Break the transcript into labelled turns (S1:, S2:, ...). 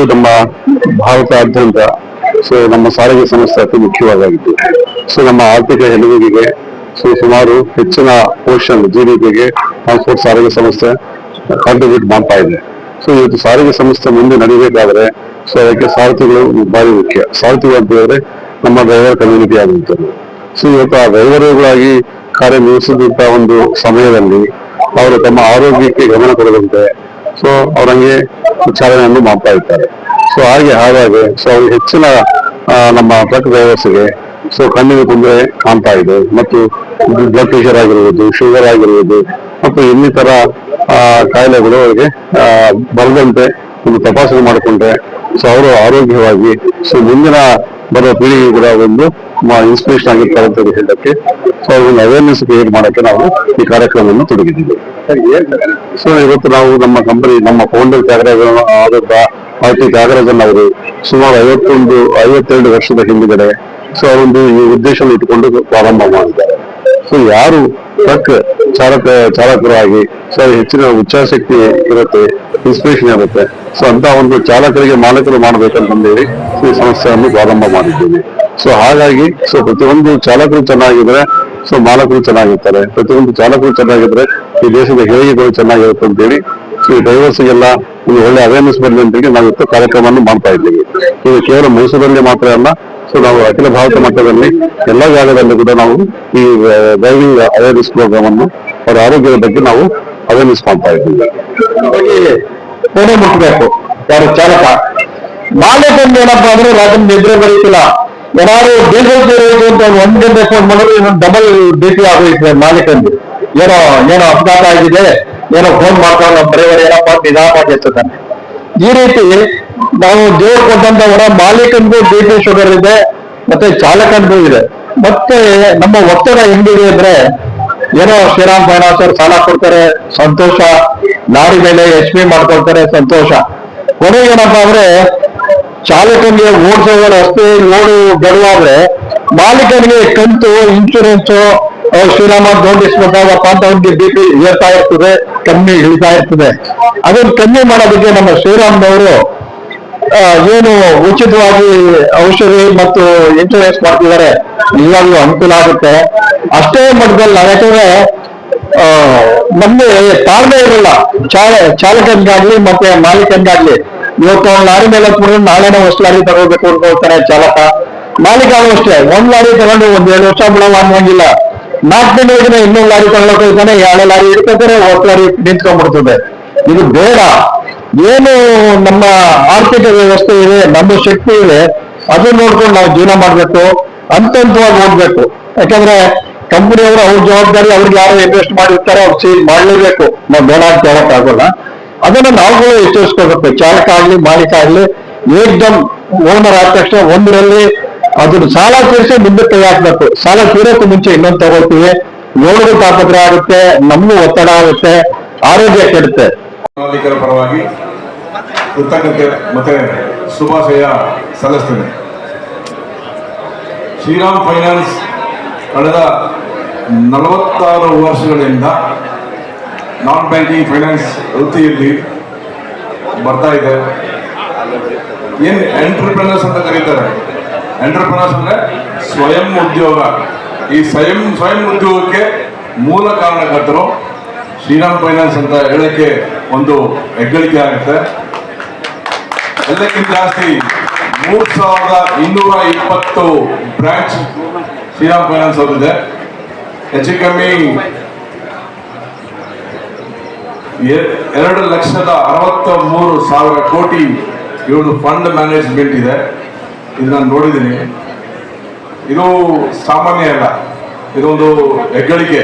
S1: ಇವತ್ತು ನಮ್ಮ ಭಾರತಾದ್ಯಂತ ಸೊ ನಮ್ಮ ಸಾರಿಗೆ ಸಂಸ್ಥೆ ಅತಿ ಮುಖ್ಯವಾದಾಗಿತ್ತು ಸೊ ನಮ್ಮ ಆರ್ಥಿಕ ಹೆಲಿವಿಗೆ ಸೊ ಸುಮಾರು ಹೆಚ್ಚಿನ ಪೋರ್ಷನ್ ಪಿಗೆ ಟ್ರಾನ್ಸ್ಪೋರ್ಟ್ ಸಾರಿಗೆ ಸಂಸ್ಥೆ ಕಾಂಟ್ರಿಬ್ಯೂಟ್ ಮಾಡ್ತಾ ಇದೆ. ಸೊ ಇವತ್ತು ಸಾರಿಗೆ ಸಂಸ್ಥೆ ಮುಂದೆ ನಡೀಬೇಕಾದ್ರೆ, ಸೊ ಅದಕ್ಕೆ ಸಾರಥಿಗಳು ಭಾರಿ ಮುಖ್ಯ. ಸಾರಥಿಗಳು ಅಂತ ಹೇಳಿದ್ರೆ ನಮ್ಮ ಡ್ರೈವರ್ ಕಮ್ಯುನಿಟಿ ಆಗುವಂಥದ್ದು ಸೊ ಇವತ್ತು ಆ ಡ್ರೈವರ್ಗಳಾಗಿ ಕಾರ್ಯನಿರ್ವಹಿಸಿದಂತ ಒಂದು ಸಮಯದಲ್ಲಿ, ಅವರು ತಮ್ಮ ಆರೋಗ್ಯಕ್ಕೆ ಗಮನ ಕೊಡದಂತೆ ಸೊ ಅವರಂಗೆ ಚಾಲನೆಯನ್ನು ಮಾಡ್ತಾ ಇರ್ತಾರೆ ಸೊ ಹಾಗೆ ಹಾಗಾಗಿ ಸೊ ಹೆಚ್ಚಿನ ನಮ್ಮ ಟ್ರಕ್ ಡ್ರೈವರ್ಸ್ಗೆ ಸೊ ಕಣ್ಣಿನ ತೊಂದರೆ ಕಾಣ್ತಾ ಇದೆ. ಮತ್ತು ಬ್ಲಡ್ ಪ್ರೆಷರ್ ಆಗಿರ್ಬೋದು ಶುಗರ್ ಆಗಿರ್ಬೋದು, ಮತ್ತು ಇನ್ನಿತರ ಕಾಯಿಲೆಗಳು ಅವರಿಗೆ ಬರದಂತೆ ಒಂದು ತಪಾಸಣೆ ಮಾಡಿಕೊಂಡ್ರೆ, ಸೊ ಅವರು ಆರೋಗ್ಯವಾಗಿ, ಸೊ ಮುಂದಿನ ಬರುವ ಪೀಳಿಗೆ ಕೂಡ ಒಂದು ಇನ್ಸ್ಪಿರೇಷನ್ ಆಗಿರ್ತಾರೆ ಅಂತ ಹೇಳಕ್ಕೆ. ಸೊ ಒಂದು ಅವೇರ್ನೆಸ್ ಕ್ರಿಯೇಟ್ ಮಾಡಕ್ಕೆ ನಾವು ಈ ಕಾರ್ಯಕ್ರಮವನ್ನು ತೊಡಗಿದ್ದೀವಿ. ಸೊ ಇವತ್ತು ನಾವು ನಮ್ಮ ಕಂಪನಿ ನಮ್ಮ ಫೌಂಡರ್ ತ್ಯಾಗರಾಜ ಆದಂತ ಪಾರ್ಟಿ ತ್ಯಾಗರಾಜನ್ ಅವರು ಸುಮಾರು ಐವತ್ತೊಂದು, ಐವತ್ತೆರಡು ವರ್ಷದ ಹಿಂದುಗಡೆ ಸೊ ಅವರೊಂದು ಈ ಉದ್ದೇಶವನ್ನು ಇಟ್ಟುಕೊಂಡು ಪ್ರಾರಂಭ ಮಾಡಿದ್ದಾರೆ. ಸೊ ಯಾರು ಟ್ರಕ್ ಚಾಲಕ, ಚಾಲಕರಾಗಿ ಸೊ ಹೆಚ್ಚಿನ ಉಚ್ಚಾಶಕ್ತಿ ಇರುತ್ತೆ ಇನ್ಸ್ಪಿರೇಷನ್ ಇರುತ್ತೆ. ಸೊ ಅಂತ ಒಂದು ಚಾಲಕರಿಗೆ ಮಾಲಕರು ಮಾಡಬೇಕಂತಂದೇಳಿ ಈ ಸಮಸ್ಯೆಯನ್ನು ಪ್ರಾರಂಭ ಮಾಡಿದ್ದೀವಿ. ಸೊ ಹಾಗಾಗಿ, ಸೊ ಪ್ರತಿಯೊಂದು ಚಾಲಕರು ಚೆನ್ನಾಗಿದ್ರೆ, ಸೊ ಮಾಲಕರು ಚೆನ್ನಾಗಿರ್ತಾರೆ. ಪ್ರತಿಯೊಂದು ಚಾಲಕರು ಚೆನ್ನಾಗಿದ್ರೆ, ಈ ದೇಶದ ಹೇಳಿಕೆಗಳು ಚೆನ್ನಾಗಿರುತ್ತೆ ಅಂತೇಳಿ ಸೊ ಈ ಡ್ರೈವರ್ಸ್ಗೆಲ್ಲ ಒಂದು ಒಳ್ಳೆ ಅವೇರ್ನೆಸ್ ಬರಲಿ ಅಂತೇಳಿ ನಾವು ಇವತ್ತು ಕಾರ್ಯಕ್ರಮವನ್ನು ಮಾಡ್ತಾ ಇದ್ದೀವಿ. ಇದು ಕೇವಲ ಮೈಸೂರಲ್ಲಿ ಮಾತ್ರ ಅಲ್ಲ ಸೊ ನಾವು ಅಖಿಲ ಭಾರತ ಮಟ್ಟದಲ್ಲಿ ಎಲ್ಲ ಜಾಗದಲ್ಲಿ ಕೂಡ ನಾವು ಈ ಡ್ರೈವಿಂಗ್ ಅವೇರ್ನೆಸ್ ಪ್ರೋಗ್ರಾಮ್ ಅನ್ನು ಅವರ ಆರೋಗ್ಯದ ಬಗ್ಗೆ ನಾವು ಅವೇರ್ನೆಸ್ ಮಾಡ್ತಾ ಇದ್ದೀವಿ.
S2: ಮುಟ್ಟಬೇಕು ಯಾರು ಚಾಲಕ? ಮಾಲೀಕಂದು ಏನಪ್ಪಾ ಅಂದ್ರೆ ರಾಜನ್ ನಿದ್ರೆ ಬರೀತಿಲ್ಲ ಯಾರು ಡೀಸೆಲ್ ಸೇರೋದು ಅಂತ ಒಂದು ಗಂಟೆ ಫೋನ್ ಮಾಡಿದ್ರೆ ಇನ್ನೊಂದು ಡಬಲ್ ಡ್ಯೂಟಿ ಆಗೋಯ್ತು ಮಾಲೀಕಂದು. ಏನೋ ಏನೋ ಅಪಘಾತ ಆಗಿದೆ. ಏನೋ ಫೋನ್ ಮಾಡ್ಕೊಂಡು ಡ್ರೈವರ್ ಏನಪ್ಪ ನಿಧಾನವಾಗಿ ಎತ್ತುತ್ತಾನೆ. ಈ ರೀತಿ ನಾವು ದೇವ್ರು ಕೊಟ್ಟಂತ ಹೊರ ಮಾಲೀಕನಿಗೂ ಬಿ ಪಿ ಶುಗರ್ ಇದೆ ಮತ್ತೆ ಚಾಲಕನಿಗೂ ಇದೆ. ಮತ್ತೆ ನಮ್ಮ ಒತ್ತಡ ಹೆಂಗಿದೆ ಅಂದ್ರೆ, ಏನೋ ಶ್ರೀರಾಮ್ ಫೈನಾನ್ಸ್ ಅವ್ರು ಸಾಲ ಕೊಡ್ತಾರೆ, ಸಂತೋಷ. ಲಾರಿ ಮೇಲೆ ಎಚ್ ಪಿ ಮಾಡ್ಕೊಳ್ತಾರೆ, ಸಂತೋಷ. ಕೊನೆಗೆ ಏನಪ್ಪಾ ಅಂದ್ರೆ, ಚಾಲಕನಿಗೆ ಓಡಿಸೋ ರಸ್ತೆ ಓಡು ಗಡುವಾದ್ರೆ ಮಾಲೀಕನಿಗೆ ಕಂತು ಇನ್ಶೂರೆನ್ಸ್ ಶ್ರೀರಾಮ ನೋಟಿಸ್ ಬಂದಾಗಪ್ಪ ಅಂತ ಬಿ ಪಿ ಏರ್ತಾ ಇರ್ತದೆ, ಕಮ್ಮಿ ಇಳಿತಾ ಇರ್ತದೆ. ಅದನ್ನ ಕಮ್ಮಿ ಮಾಡೋದಕ್ಕೆ ನಮ್ಮ ಶ್ರೀರಾಮ್ನವರು ಏನು ಉಚಿತವಾಗಿ ಔಷಧಿ ಮತ್ತು ಇನ್ಶೂರೆನ್ಸ್ ಮಾಡ್ತಿದ್ದಾರೆ. ನಿಜವಾಗ್ಲೂ ಅನುಕೂಲ ಆಗುತ್ತೆ. ಅಷ್ಟೇ ಮಟ್ಟದಲ್ಲಿ ಯಾಕಂದ್ರೆ ನಮ್ಗೆ ತಾಳ್ಮೆ ಇರಲ್ಲ. ಚಾಲ ಚಾಲಕನಿಗಾಗ್ಲಿ ಮತ್ತೆ ಮಾಲೀಕನಿಗಾಗ್ಲಿ. ಇವತ್ತು ಅವ್ನು ಲಾರಿ ಮೇಲೆ ಕೂಡ ನಾಳೆನೇ ಹೊಸ ಲಾರಿ ತಗೋಬೇಕು ಅನ್ಕೊಳ್ತಾನೆ ಚಾಲಕ. ಮಾಲೀಕ ಅಷ್ಟೇ, ಒಂದ್ ಲಾರಿ ತಗೊಂಡು ಒಂದ್ ಎರಡು ವರ್ಷ ಬಿಡಲ್ಲ ಅನ್ನೋಂಗಿಲ್ಲ. ನಾಲ್ಕು ತಿಂಗಳಿಗೆ ಇನ್ನೊಂದು ಲಾರಿ ತಗೊಳಕ್ ಹೋಗ್ತಾನೆ, ಎರಡು ಲಾರಿ ಹಿಡ್ಕೊತಾರೆ ಹೊಸ ಲಾರಿ ನಿಂತ್ಕೊಂಡ್ಬಿಡ್ತದೆ. ಇದು ಬೇಡ. ಏನು ನಮ್ಮ ಆರ್ಥಿಕ ವ್ಯವಸ್ಥೆ ಇದೆ, ನಮ್ಮ ಶಕ್ತಿ ಇದೆ ಅದು ನೋಡ್ಕೊಂಡು ನಾವು ಜೀವನ ಮಾಡ್ಬೇಕು ಹಂತ ಹಂತವಾಗಿ ಹೋಗ್ಬೇಕು. ಯಾಕಂದ್ರೆ ಕಂಪನಿಯವರು ಅವ್ರ ಜವಾಬ್ದಾರಿ ಅವ್ರಿಗೆ ಯಾರು ಇನ್ವೆಸ್ಟ್ ಮಾಡಿರ್ತಾರೋ ಅವ್ರು ಸೀಲ್ ಮಾಡಲೇಬೇಕು. ನಾವು ಬೇಡ ಅಂತ ಹೇಳಕ್ ಆಗೋಲ್ಲ. ಅದನ್ನ ನಾವುಗಳು ಎಚ್ಚರಿಸ್ಕೋಬೇಕು ಚಾಲಕ ಆಗ್ಲಿ, ಮಾಲೀಕ ಆಗ್ಲಿ, ಏಕ್ದಮ್ ಓನರ್ ಆದ ತಕ್ಷಣ ಒಂದರಲ್ಲಿ ಅದನ್ನ ಸಾಲ ತೀರಿಸಿ ಮುಂದೆ ಕೈ ಹಾಕ್ಬೇಕು. ಸಾಲ ತೀರೋಕ್ಕೂ ಮುಂಚೆ ಇನ್ನೊಂದು ತಗೋತೀವಿ ನೋಡೋದು ತಾಪತ್ರ ಆಗುತ್ತೆ, ನಮಗೂ ಒತ್ತಡ ಆಗುತ್ತೆ, ಆರೋಗ್ಯ ಕೆಡುತ್ತೆ.
S3: ಮಾಲೀಕರ ಪರವಾಗಿ ಕೃತಜ್ಞತೆ ಮತ್ತೆ ಶುಭಾಶಯ ಸಲ್ಲಿಸ್ತೇನೆ. ಶ್ರೀರಾಮ್ ಫೈನಾನ್ಸ್ ಕಳೆದ ನಲವತ್ತಾರು ವರ್ಷಗಳಿಂದ ನಾನ್ ಬ್ಯಾಂಕಿಂಗ್ ಫೈನಾನ್ಸ್ ವೃತ್ತಿಯಲ್ಲಿ ಬರ್ತಾ ಇದೆ. ಏನು ಎಂಟರ್ಪ್ರಿನರ್ಸ್ ಅಂತ ಕರೀತಾರೆ? ಎಂಟರ್ಪ್ರಿನರ್ಸ್ ಅಂದ್ರೆ ಸ್ವಯಂ ಉದ್ಯೋಗ. ಈ ಸ್ವಯಂ ಸ್ವಯಂ ಉದ್ಯೋಗಕ್ಕೆ ಮೂಲ ಕಾರಣಕರ್ತರು ಶ್ರೀರಾಮ್ ಫೈನಾನ್ಸ್ ಅಂತ ಹೇಳಕ್ಕೆ ಒಂದು ಹೆಗ್ಗಳಿಕೆ ಆಗುತ್ತೆ. ಎಲ್ಲಕ್ಕಿಂತ ಜಾಸ್ತಿ ಮೂರ್ ಸಾವಿರದ ಇನ್ನೂರ ಇಪ್ಪತ್ತು ಬ್ರಾಂಚ್ ಶ್ರೀರಾಮ್ ಫೈನಾನ್ಸ್ ಅವರಿದೆ ಹೆಚ್ಚು ಕಮ್ಮಿ ಎರಡು ಲಕ್ಷದ ಅರವತ್ತ ಮೂರು ಸಾವಿರ ಕೋಟಿ ಇವರು ಫಂಡ್ ಮ್ಯಾನೇಜ್ಮೆಂಟ್ ಇದೆ. ಇದು ನಾನು ನೋಡಿದ್ದೀನಿ. ಇದು ಸಾಮಾನ್ಯ ಅಲ್ಲ. ಇದೊಂದು ಹೆಗ್ಗಳಿಕೆ.